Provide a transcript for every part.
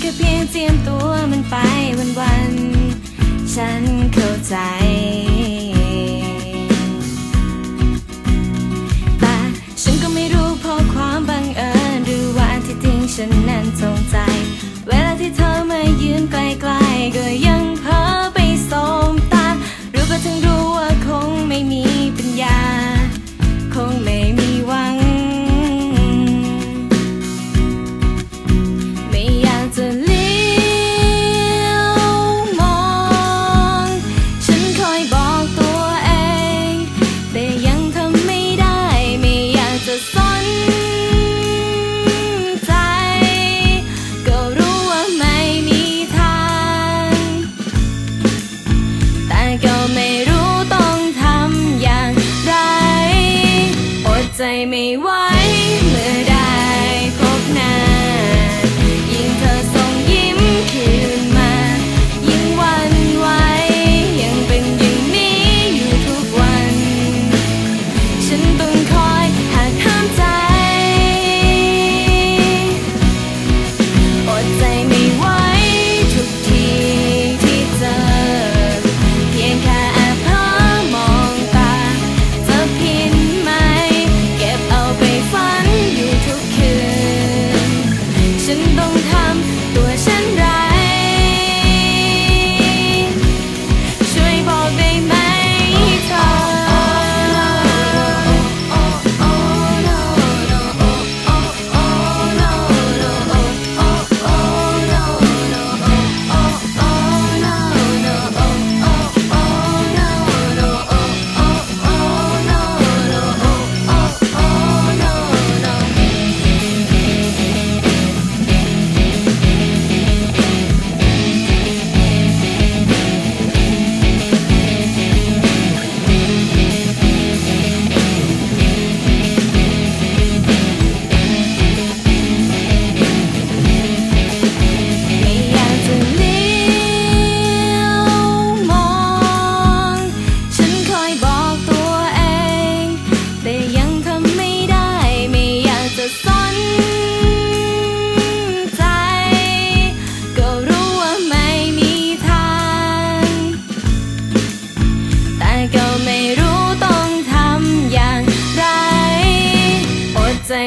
แค่เพียงเตรียมตัวมันไปวันวันฉันเข้าใจ แต่ฉันก็ไม่รู้พรความบังเอิญหรือว่าที่จริงฉันนั้นสงใจ เวลาที่เธอมายืนใกล้ๆก็ยัง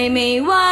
may what